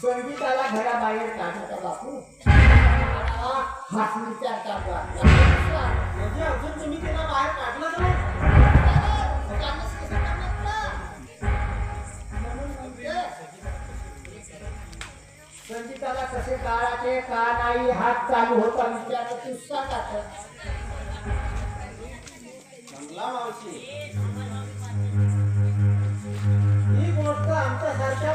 संगीताला घराबाहेर काढायचा बापू? हा विचार संगीताला कसे काळाचे का नाही हात चालू होता विचार तू सांगा चांगला मावशी. ही गोष्ट आमच्यासारख्या सारख्या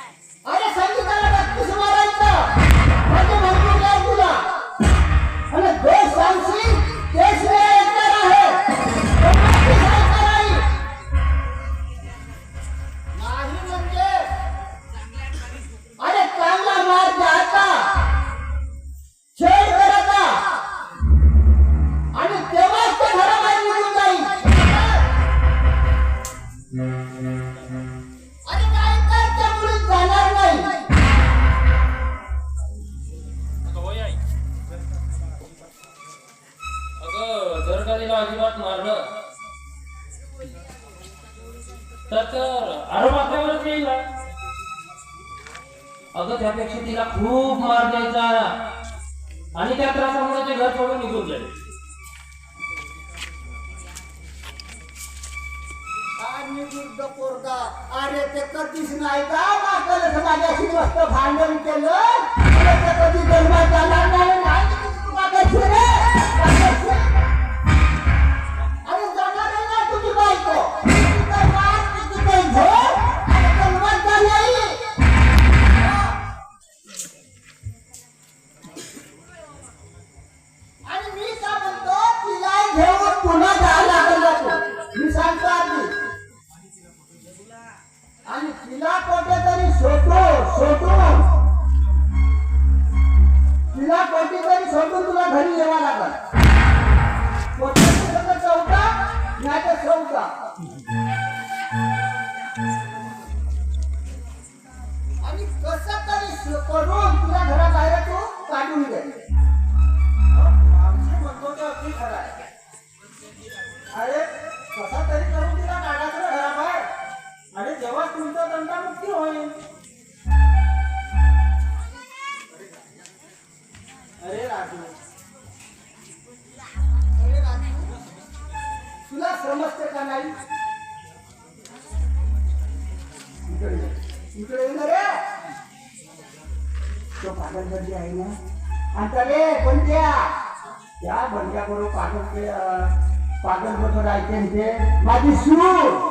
अरे संगीताला अगं अजिबात मारलं. तर तर आपल्यावरच येईल अगं त्यापेक्षा तिला खूप मार द्यायचा. आणि त्या त्रासामुळे ते घर सोडून निघून जाईल पोरगा अरे ते कधीच नाही का? मागलं माझ्याशी मस्त भांडण केलं कधी जन्मात जाणार नाही नाही रे. तर आणि कसं तरी स- करून तुला घराबाहेर तू काढून दे. हो, आमची म्हणतो ते अगदी खरं आहे. अरे कसा तरी करून तिला काढायचं ना घराबाहेर. आणि जेव्हा तुमचा दंडा होईल समजते का नाही इकडे रे. तो पागलगर्दी आहे ना. आता रे बंड्या. त्या बंड्या बरोबर पागल पागल बरोबर ऐकेन ते माझी सूर